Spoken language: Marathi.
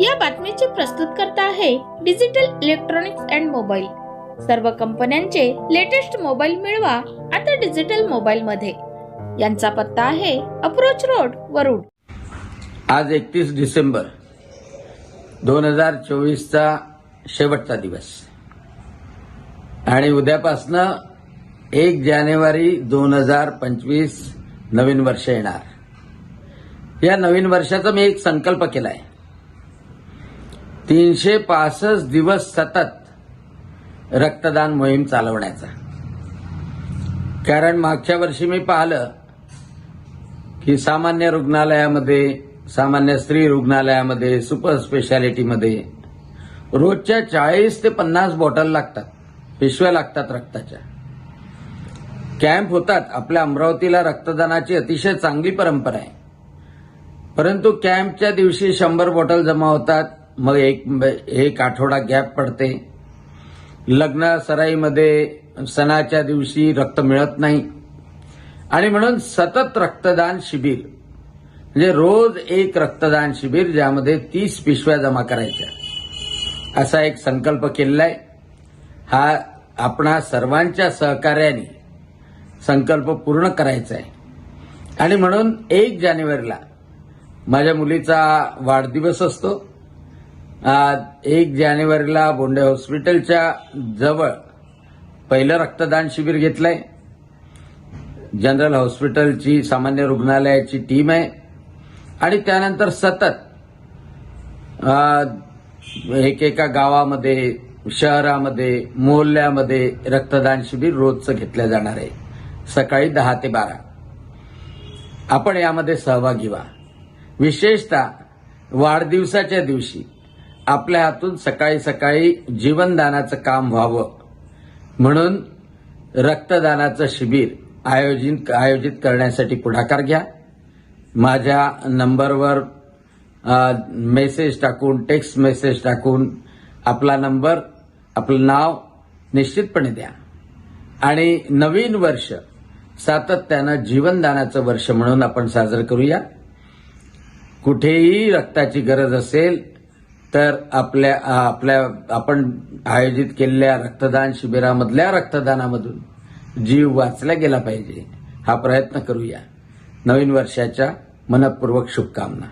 या बातमीचे प्रस्तुत करता आहे डिजिटल इलेक्ट्रॉनिक्स अँड मोबाईल. सर्व कंपन्यांचे लेटेस्ट मोबाईल मिळवा आता डिजिटल मोबाईल मध्ये यांचा पत्ता आहे अप्रोच रोड वरुड. आज एकतीस डिसेंबर दोन हजार चोवीसचा शेवटचा दिवस. आणि उद्यापासनं एक जानेवारी दोन हजार पंचवीस नवीन वर्ष येणार. या नवीन वर्षाचा मी एक संकल्प केलाय. तीनशे पासष्ट दिवस सतत रक्तदान मोहीम चालवण्याचा. कारण मागच्या वर्षी मी पाहिलं की सामान्य रुग्णालयामध्ये सामान्य स्त्री रुग्णालयामध्ये सुपर स्पेशालिटीमध्ये रोजच्या चाळीस ते पन्नास बॉटल लागतात पिशव्या लागतात रक्ताच्या. कॅम्प होतात आपल्या अमरावतीला रक्तदानाची अतिशय चांगली परंपरा आहे. परंतु कॅम्पच्या दिवशी शंभर बॉटल जमा होतात मग एक एक आठवडा गॅप पडते. लग्न सराईमध्ये सणाच्या दिवशी रक्त मिळत नाही. आणि म्हणून सतत रक्तदान शिबिर. म्हणजे रोज एक रक्तदान शिबिर ज्यामध्ये तीस पिशव्या जमा करायच्या. असा एक संकल्प केलेला आहे हा आपणा सर्वांच्या सहकार्याने संकल्प पूर्ण करायचा आहे आणि म्हणून एक जानेवारीला माझ्या मुलीचा वाढदिवस असतो. आज एक जानेवारीला बोंडे हॉस्पिटलच्या जवळ पहिलं रक्तदान शिबिर घेतलंय. जनरल हॉस्पिटलची सामान्य रुग्णालयाची टीम आहे. आणि त्यानंतर सतत एकेका गावामध्ये शहरामध्ये मोहल्ल्यामध्ये रक्तदान शिबिर रोजचं घेतलं जाणार आहे. सकाळी दहा ते बारा. आपण यामध्ये सहभागी व्हा. विशेषतः वाढदिवसाच्या दिवशी आपल्या हातून सकाळी सकाळी जीवनदानाचं काम व्हावं. म्हणून रक्तदानाचं शिबिर आयोजित आयोजित करण्यासाठी पुढाकार घ्या. माझ्या नंबरवर मेसेज टाकून टेक्स्ट मेसेज टाकून आपला नंबर आपलं नाव निश्चितपणे द्या. आणि नवीन वर्ष सातत्यानं जीवनदानाचं वर्ष म्हणून आपण साजरं करूया. कुठेही रक्ताची गरज असेल तर आपल्या आपल्या आपण आयोजित केलेल्या रक्तदान शिबिरामधल्या रक्तदानामधून जीव वाचला गेला पाहिजे. हा प्रयत्न करूया. नवीन वर्षाच्या मनपूर्वक शुभकामना.